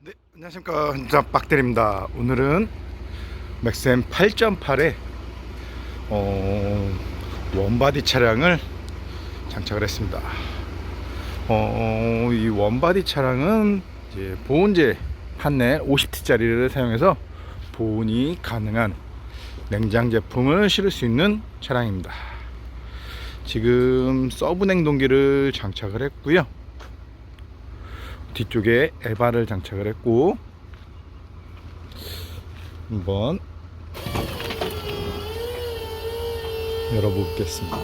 네, 안녕하십니까. 진짜 빡대리입니다. 오늘은 맥센 8.8에 어, 원바디 차량을 장착을 했습니다. 어, 이 원바디 차량은 이제 보온재 판넬 50T짜리를 사용해서 보온이 가능한 냉장 제품을 실을 수 있는 차량입니다. 지금 서브 냉동기를 장착을 했고요. 뒤쪽에 에바를 장착을 했고 한번 열어보겠습니다.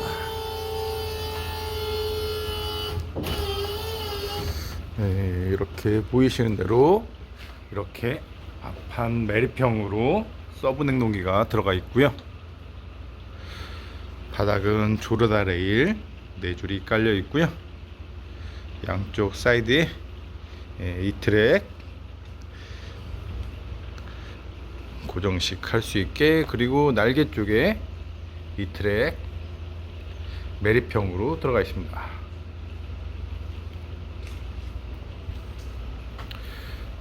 네, 이렇게 보이시는 대로 이렇게 앞판 매립형으로 서브 냉동기가 들어가 있고요. 바닥은 조르다 레일 네 줄이 깔려 있고요. 양쪽 사이드에 예, 이 트랙 고정식 할 수 있게 그리고 날개 쪽에 이 트랙 매립형으로 들어가 있습니다.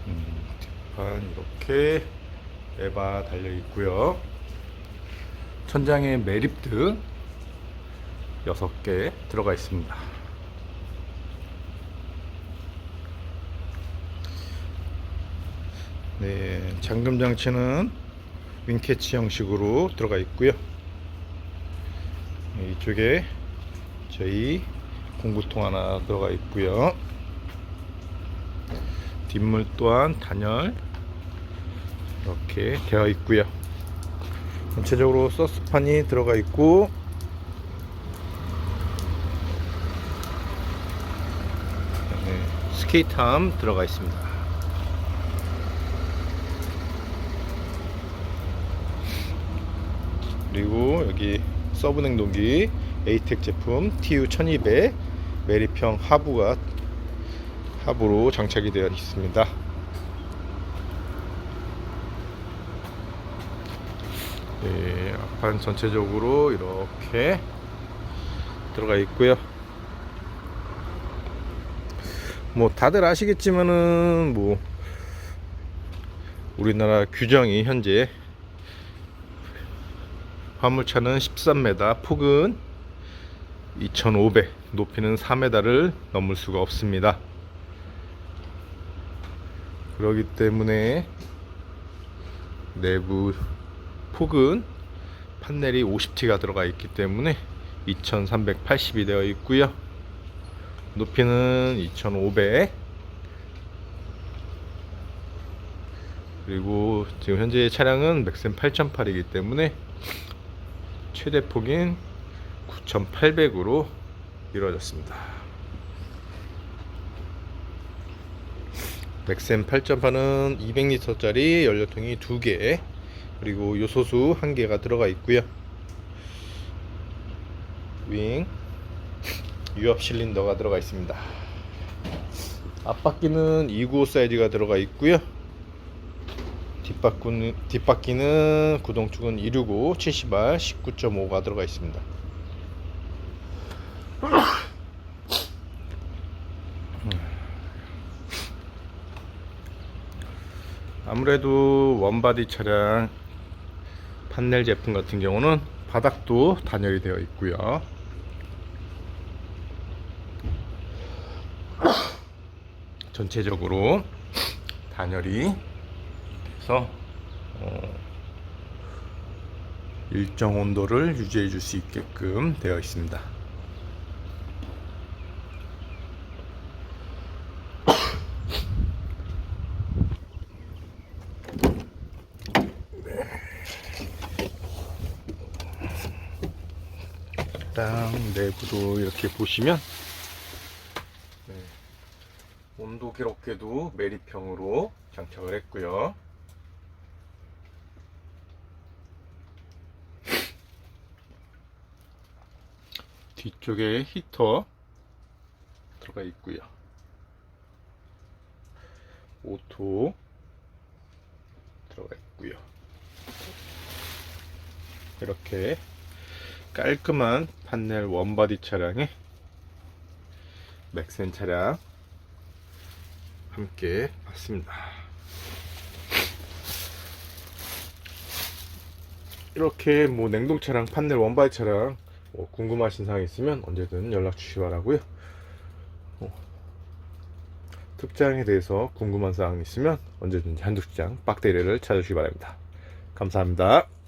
음, 뒷판 이렇게 에바 달려 있고요. 천장에 매립등 6개 들어가 있습니다. 네, 잠금 장치는 윙캐치 형식으로 들어가 있고요. 네, 이쪽에 저희 공구통 하나 들어가 있고요. 뒷물 또한 단열 이렇게 되어 있고요. 전체적으로 서스판이 들어가 있고 네, 스케이트함 들어가 있습니다. 그리고 여기 서브 냉동기 에이텍 제품 TU1200 매립형 하부가 하부로 장착이 되어 있습니다. 네, 앞판 전체적으로 이렇게 들어가 있고요. 뭐 다들 아시겠지만은 뭐 우리나라 규정이 현재 화물차는 13m, 폭은 2,500, 높이는 4m를 넘을 수가 없습니다. 그렇기 때문에 내부 폭은 판넬이 50T가 들어가 있기 때문에 2380이 되어 있고요. 높이는 2500 그리고 지금 현재 차량은 맥센 8.8이기 때문에 최대 폭인 9,800으로 이루어졌습니다. 맥센 8.8은 200리터짜리 연료통이 2개 그리고 요소수 1개가 들어가 있고요. 윙 유압 실린더가 들어가 있습니다. 앞바퀴는 295 사이즈가 들어가 있고요. 뒷바퀴는, 뒷바퀴는 구동축은 265 70R 19.5가 들어가 있습니다. 아무래도 원바디 차량 판넬 제품 같은 경우는 바닥도 단열이 되어 있고요. 전체적으로 단열이 돼서 어, 일정 온도를 유지해 줄 수 있게끔 되어 있습니다. 땅 내부도 이렇게 보시면 네, 온도 기록계도 매립형으로 장착을 했고요. 뒤쪽에 히터 들어가 있고요. 오토 들어가 있고요. 이렇게 깔끔한 판넬 원바디 차량에 맥센 차량 함께 봤습니다. 이렇게 뭐 냉동 차량 판넬 원바디 차량 뭐 궁금하신 사항 있으면 언제든 연락 주시기 바라고요. 어, 특장에 대해서 궁금한 사항 있으면 언제든지 한두시장 빡대리를 찾으시기 바랍니다. 감사합니다.